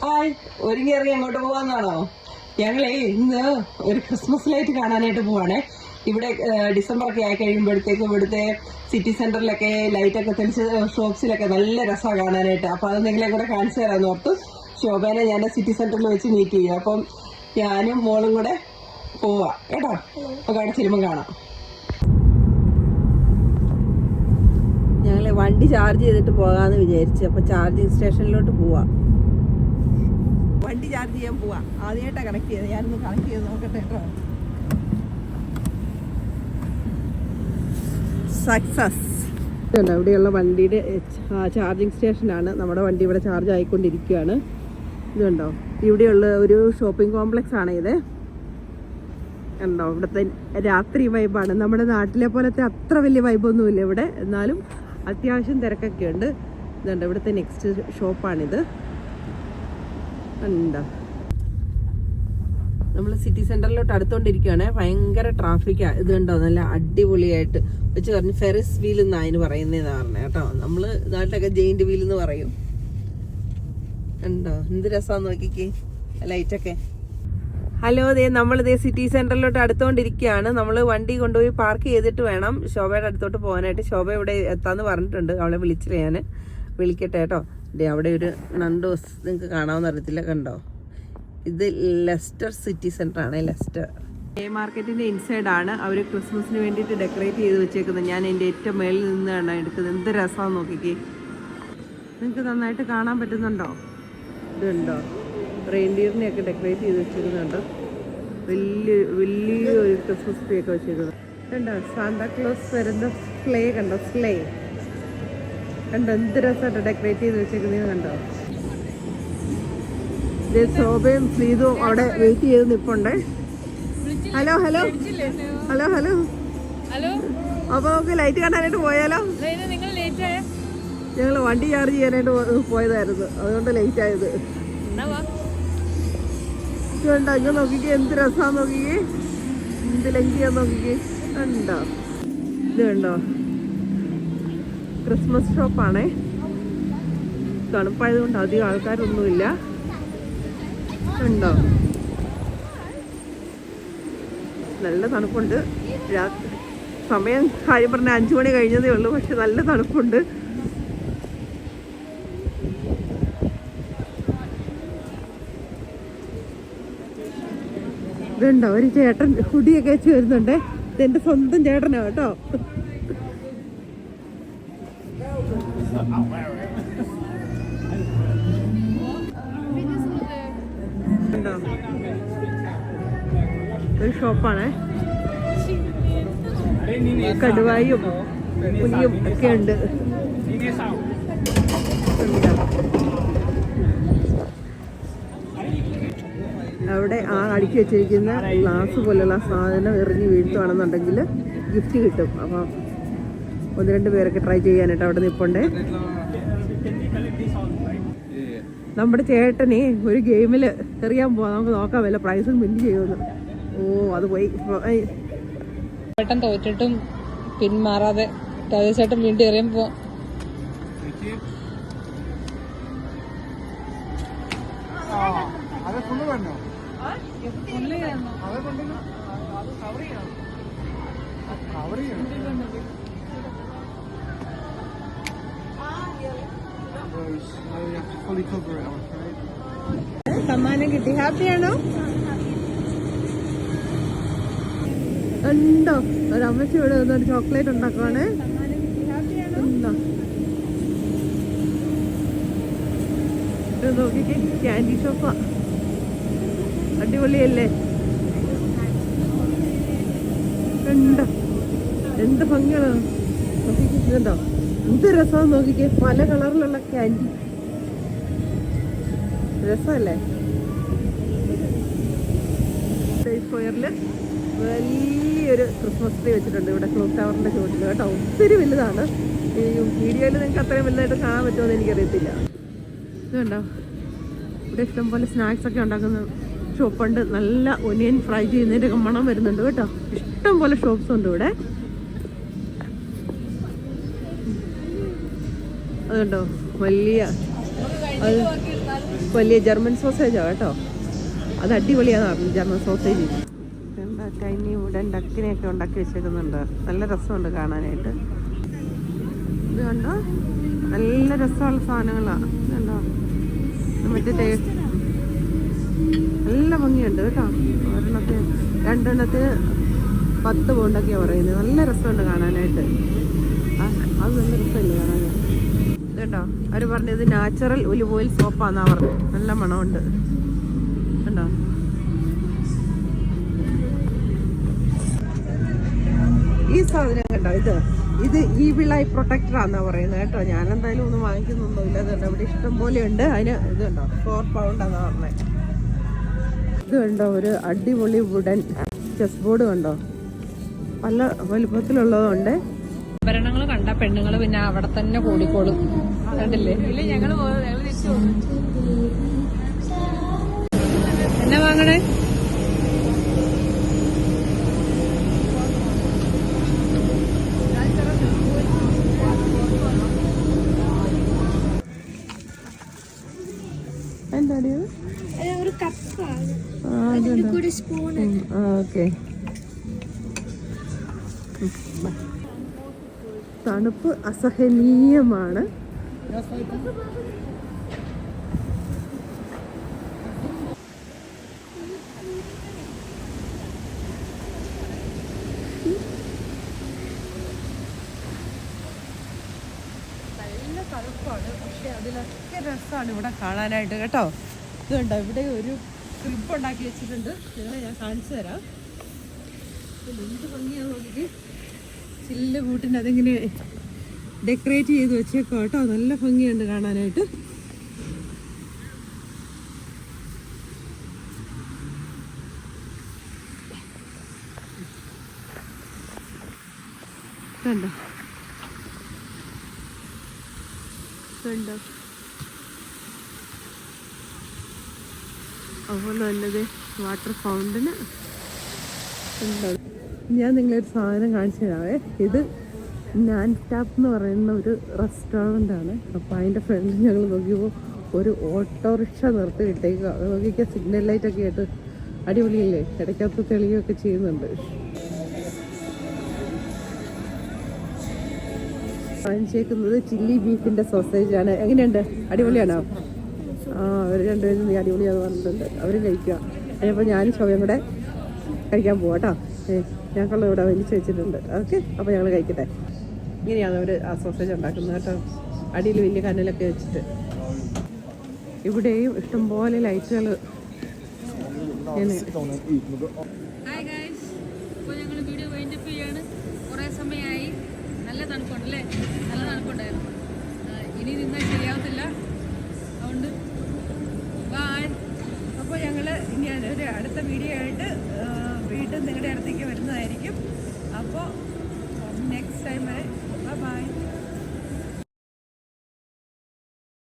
Hi ഒരുങ്ങി ഇറങ്ങി അങ്ങോട്ട് പോവാന്നാണോ? ഞങ്ങളെ ഇന്ന് ഒരു ക്രിസ്മസ് ലൈറ്റ് കാണാനായിട്ട് പോവാണേ. ഇവിടെ ഡിസംബർ ഒക്കെ ആയി കഴിയുമ്പോഴത്തേക്ക് ഇവിടുത്തെ സിറ്റി സെന്ററിലൊക്കെ ലൈറ്റ് ഒക്കെ തെളിച്ച് ഷോപ്സിലൊക്കെ നല്ല രസമാണ് കാണാനായിട്ട്. അപ്പൊ അത് നിങ്ങളെ കൂടെ കാണിച്ചു തരാമെന്ന് ഓർത്ത്. ശോഭനെ ഞാൻ സിറ്റി സെന്ററിൽ വെച്ച് മീറ്റ് ചെയ്യും. അപ്പം ഞാനും മോളും കൂടെ പോവാ. കേട്ടോ? അപ്പൊ കാണിച്ചിരുമ്പം കാണാം. ഞങ്ങൾ വണ്ടി ചാർജ് ചെയ്തിട്ട് പോകാന്ന് വിചാരിച്ചു. അപ്പൊ ചാർജിങ് സ്റ്റേഷനിലോട്ട് പോവാ. വണ്ടി ചാർജ് ചെയ്യാൻ പോവാ. ആദ്യമായിട്ടാണ് കണക്ട് ചെയ്തത് ഞാനൊന്ന് കണക്ട് ചെയ്ത് നോക്കട്ടെ കേട്ടോ സക്സസ് ഇവിടെയുള്ള വണ്ടിയുടെ ചാർജിങ് സ്റ്റേഷനാണ് നമ്മുടെ വണ്ടി ഇവിടെ ചാർജ് ആയിക്കൊണ്ടിരിക്കുകയാണ്. ഇതുണ്ടോ? ഇവിടെയുള്ള ഒരു ഷോപ്പിംഗ് കോംപ്ലക്സ് ആണ് ഇത്. കണ്ടോ? ഇവിടുത്തെ രാത്രി വൈബാണ് നമ്മുടെ നാട്ടിലെ പോലത്തെ അത്ര വലിയ വൈബൊന്നുമില്ല ഇവിടെ. എന്നാലും അത്യാവശ്യം തിരക്കൊക്കെ ഉണ്ട് ഇതുണ്ട്. ഇവിടുത്തെ നെക്സ്റ്റ് ഷോപ്പാണിത് ഉണ്ടോ നമ്മൾ സിറ്റി സെന്ററിലോട്ട് അടുത്തോണ്ടിരിക്കുകയാണ് ഭയങ്കര ട്രാഫിക്കാ ഇത് കണ്ടോ? നല്ല അടിപൊളിയായിട്ട്. വെച്ച് പറഞ്ഞു ഫെറിസ് വീൽ എന്നാ അതിന് പറയുന്നതെന്ന് പറഞ്ഞത് കേട്ടോ. നമ്മൾ നാട്ടിലൊക്കെ ജെയിന്റ് വീൽ എന്ന് പറയും. ഉണ്ടോ എന്ത് രസമാണ് നോക്കിക്കേ. ലൈറ്റൊക്കെ. ഹലോ ദേ നമ്മൾ ദേ സിറ്റി സെന്ററിലോട്ട് അടുത്തോണ്ടിരിക്കുകയാണ് നമ്മൾ വണ്ടി കൊണ്ടുപോയി പാർക്ക് ചെയ്തിട്ട് വേണം ശോഭയുടെ അടുത്തോട്ട് പോകാനായിട്ട്. ശോഭ ഇവിടെ എത്താന്ന് പറഞ്ഞിട്ടുണ്ട്. അവളെ വിളിച്ചില്ല ഞാൻ വിളിക്കട്ടെ കേട്ടോ. ദേ അവിടെ ഒരു നണ്ടോസ് നിങ്ങൾക്ക് കാണാമെന്ന് അറിയത്തില്ല കണ്ടോ? ഇത് ലെസ്റ്റർ സിറ്റി സെന്റർ ആണ് ലെസ്റ്റർ. ഡേ മാർക്കറ്റിന്റെ ഇൻസൈഡ് ആണ്. അവർ ക്രിസ്മസിന് വേണ്ടിയിട്ട് ഡെക്കറേറ്റ് ചെയ്ത് വെച്ചേക്കുന്നത്. ഞാൻ എന്റെ ഏറ്റവും മേളിൽ നിന്നാണ് എടുക്കുന്നത്. എന്ത് രസമാണെന്ന് നോക്കിക്കേ. നിങ്ങൾക്ക് നന്നായിട്ട് കാണാൻ പറ്റുന്നുണ്ടോ? ഇതുണ്ടോ? റെയിൻഡിയറിനെയൊക്കെ ഡെക്കറേറ്റ് ചെയ്ത് വെച്ചിരുന്നുണ്ട് വലിയ വലിയ ഒരു ക്രിസ്മസ് ട്രീ ഒക്കെ വെച്ചിരുന്നു കണ്ടോ? സാന്താക്ലോസ് വരുന്ന സ്ലേ കണ്ടോ? സ്ലേ കണ്ടോ എന്ത് രസമായിട്ട് ഡെക്കറേറ്റ് ചെയ്ത് വെച്ചേക്കുന്നത് കണ്ടോ? ശോഭയും ശ്രീതും അവിടെ വെയിറ്റ് ചെയ്ത് നിപ്പുണ്ടേ. Hello hello hello hello hello അപ്പൊ നമുക്ക് ലൈറ്റ് കാണാനായിട്ട് പോയാലോ? ലേറ്റ് ഞങ്ങൾ വണ്ടി ചാർജ് ചെയ്യാനായിട്ട് പോയതായിരുന്നു. അതുകൊണ്ട് ലേറ്റ് ആയത്. എന്നാ വാ. കണ്ടോ ഇങ്ങ് നോക്കിക്കേ എന്ത് രസാന്ന് നോക്കിക്കേ. എന്ത് ലങ്കിയാ നോക്കിക്കേ. കണ്ടോ? ഇത് കണ്ടോ? ക്രിസ്മസ് ഷോപ്പാണേ തണുപ്പായതുകൊണ്ട് അധികം ആൾക്കാരൊന്നുമില്ല. ഉണ്ടോ നല്ല തണുപ്പുണ്ട്. രാത്രി സമയം കാര്യം പറഞ്ഞ അഞ്ചു മണി കഴിഞ്ഞതേ ഉള്ളൂ പക്ഷെ നല്ല തണുപ്പുണ്ട്. ഇതുണ്ടോ? ഒരു ചേട്ടൻ കുടിയൊക്കെ വെച്ച് വരുന്നുണ്ടേ. ഇതെന്റെ സ്വന്തം ചേട്ടനാ കേട്ടോ ഉണ്ടോ? ഒരു ഷോപ്പാണേ. കടുവായും പുലിയും ഒക്കെ ഉണ്ട്. അവിടെ ആ അടുക്കി വെച്ചിരിക്കുന്ന ഗ്ലാസ് പോലുള്ള സാധനം എറിഞ്ഞ് വീഴ്ത്തുവാണെന്നുണ്ടെങ്കിൽ ഗിഫ്റ്റ് കിട്ടും. അപ്പം ഒന്ന് രണ്ട് പേരൊക്കെ ട്രൈ ചെയ്യാനായിട്ട് അവിടെ നിൽപ്പുണ്ട് നമ്മുടെ ചേട്ടനെ ഒരു ഗെയിമിൽ എറിയാൻ പോവാം. നമുക്ക് നോക്കാം വല്ല പ്രൈസും വിൻ ചെയ്യുമെന്ന്. ഓ അത് പോയി. ചേട്ടൻ തോറ്റിട്ടും പിന്മാറാതെ ചേട്ടൻ വീണ്ടും എറിയുമ്പോ സമ്മാനം കിട്ടി ഹാപ്പിയാണോ? ഉണ്ടോ? ഒരു അമ്മച്ചി ഇവിടെ ഒരു ചോക്ലേറ്റ് ഉണ്ടാക്കുവാണ്. ഉണ്ടോ? നോക്കിക്കേ ക്യാൻഡി ഷോപ്പാ അടിപൊളിയല്ലേ? ഉണ്ടോ? എന്ത് ഭംഗിയാണ്? നോക്കിക്കേ എന്ത് രസമാണ് നോക്കിക്കേ. പല കളറിലുള്ള ക്യാൻഡി രസമല്ലേ? സ്ക്വയറിൽ വലിയൊരു ക്രിസ്മസ് ട്രീ വെച്ചിട്ടുണ്ട് ഇവിടെ ക്ലോക്ക് ടവറിന്റെ ചുവട്ടിൽ കേട്ടോ. ഒത്തിരി വലുതാണ്. ഈ വീഡിയോയിൽ നിങ്ങൾക്ക് അത്രയും വലുതായിട്ട് കാണാൻ പറ്റുമെന്ന് എനിക്കറിയത്തില്ല. ഇതുണ്ടോ ഇവിടെ ഇഷ്ടംപോലെ സ്നാക്സ് ഒക്കെ ഉണ്ടാക്കുന്ന ഷോപ്പുണ്ട് നല്ല ഒനിയൻ ഫ്രൈ ചെയ്യുന്നതിന്റെ മണം വരുന്നുണ്ട് കേട്ടോ. ഇഷ്ടംപോലെ ഷോപ്സ് ഉണ്ട് ഇവിടെ. അതുണ്ടോ വലിയ അത് വലിയ ജർമ്മൻ സോസേജാണ് കേട്ടോ. അത് അടിപൊളിയാണ് ജർമ്മൻ സോസേജ് ടൈനി ഉടൻ ഡക്കിനെയൊക്കെ ഉണ്ടാക്കി വെച്ചേക്കുന്നുണ്ട്. നല്ല രസമുണ്ട് കാണാനായിട്ട്. ഇത് കണ്ടോ? നല്ല രസമുള്ള സാധനങ്ങളാണ് ഇതുണ്ടോ മറ്റേ നല്ല ഭംഗിയുണ്ട് കേട്ടോ. ഒരെണ്ണത്തിന് രണ്ടെണ്ണത്തിന് പത്ത് പൗണ്ടൊക്കെയാണ് പറയുന്നത്. നല്ല രസമുണ്ട് കാണാനായിട്ട്. അത് നല്ല രസമല്ലേ ഇത് കേട്ടോ. അവർ പറഞ്ഞത് നാച്ചുറൽ ഒലിവ് ഓയിൽ സോപ്പാന്നാ പറഞ്ഞത്. നല്ല മണമുണ്ട്. കണ്ടോ? ഈ സാധനം കണ്ടോ? ഇത് ഇത് ഈ വിളായി പ്രൊട്ടക്ടർ ആന്നാ പറയുന്നത് കേട്ടോ. ഞാൻ എന്തായാലും ഒന്നും വാങ്ങിക്കുന്നൊന്നുമില്ല. കണ്ടോ? ഇവിടെ ഇഷ്ടം പോലെ ഉണ്ട്. അതിന് ഇത് കണ്ടോ? ഫോർ പൗണ്ട് ആന്നാ പറഞ്ഞത് ഇത് കണ്ടോ? ഒരു അടിപൊളി വുഡൻ ചെസ് ബോർഡ് കണ്ടോ? പല വലുപ്പത്തിലുള്ളതുണ്ട്. ആഭരണങ്ങൾ കണ്ട പെണ്ണുങ്ങൾ പിന്നെ അവിടെ തന്നെ കൂടിക്കോളും. കണ്ടില്ലേ? ഇല്ല ഞങ്ങൾ എന്നാ വാങ്ങണേ? ഓക്കെ. തണുപ്പ് അസഹനീയമാണ്. നല്ല തണുപ്പാണ് പക്ഷെ അതിലൊക്കെ രസമാണ് ഇവിടെ കാണാനായിട്ട് കേട്ടോ. ഇതുണ്ടോ? ഇവിടെ ഒരു ക്രിപ്പ് ഉണ്ടാക്കി വെച്ചിട്ടുണ്ട്. നിങ്ങളെ ഞാൻ കാണിച്ചു തരാം. എന്ത് ഭംഗിയാന്ന് നോക്കിയിട്ട് ചില്ല് കൂട്ടിന്റെ അതിങ്ങനെ ഡെക്കറേറ്റ് ചെയ്ത് വെച്ചേക്കോ കേട്ടോ. നല്ല ഭംഗിയുണ്ട് കാണാനായിട്ട്. കണ്ടോ? കണ്ടോ? അതുപോലെ നല്ലത് വാട്ടർ ഫൗണ്ടന് ഞാൻ നിങ്ങളൊരു സാധനം കാണിച്ചു തരാവേ. ഇത് നാൻ ടാപ്പ് എന്ന് പറയുന്ന ഒരു റെസ്റ്റോറന്റ് ആണ്. അപ്പോൾ അതിന്റെ ഫ്രണ്ടിൽ ഞങ്ങൾ നോക്കിയപ്പോൾ ഒരു ഓട്ടോറിക്ഷ നിർത്തി ഇട്ടേക്കുക അത് നോക്കിക്കാൻ സിഗ്നൽ ലൈറ്റൊക്കെ ആയിട്ട് അടിപൊളിയല്ലേ? ഇടയ്ക്കകത്ത് തെളിയുകയൊക്കെ ചെയ്യുന്നുണ്ട്. വാങ്ങിച്ചേക്കുന്നത് ചില്ലി ബീഫിന്റെ സോസേജാണ് എങ്ങനെയുണ്ട്? അടിപൊളിയാണോ? ആ അവർ രണ്ടുപേരും നീ അടിപൊളിയാന്ന് പറഞ്ഞിട്ടുണ്ട്. അവരും കഴിക്കുക. അതിനപ്പോൾ ഞാനും ശോഭയും കൂടെ കഴിക്കാൻ പോവാട്ടോ ഏ ഞങ്ങളുടെ ഇവിടെ വലിച്ചു വെച്ചിട്ടുണ്ട്. ഓക്കെ അപ്പോൾ ഞങ്ങൾ കഴിക്കട്ടെ. ഇങ്ങനെയാണ് അവർ ആ സോസേജ് ഉണ്ടാക്കുന്നത് കേട്ടോ. അടിയിൽ വലിയ കനലൊക്കെ വെച്ചിട്ട്. ഇവിടെയും ഇഷ്ടംപോലെ ലൈറ്റുകൾ കുറേ നല്ല നല്ല ഇനി അതുകൊണ്ട് അപ്പോൾ അടുത്ത വീഡിയോ ആയിട്ട് നിങ്ങളുടെ അടുത്തേക്ക് വരുന്നതായിരിക്കും. അപ്പോൾ നെക്സ്റ്റ് ടൈം വരെ Bye-bye.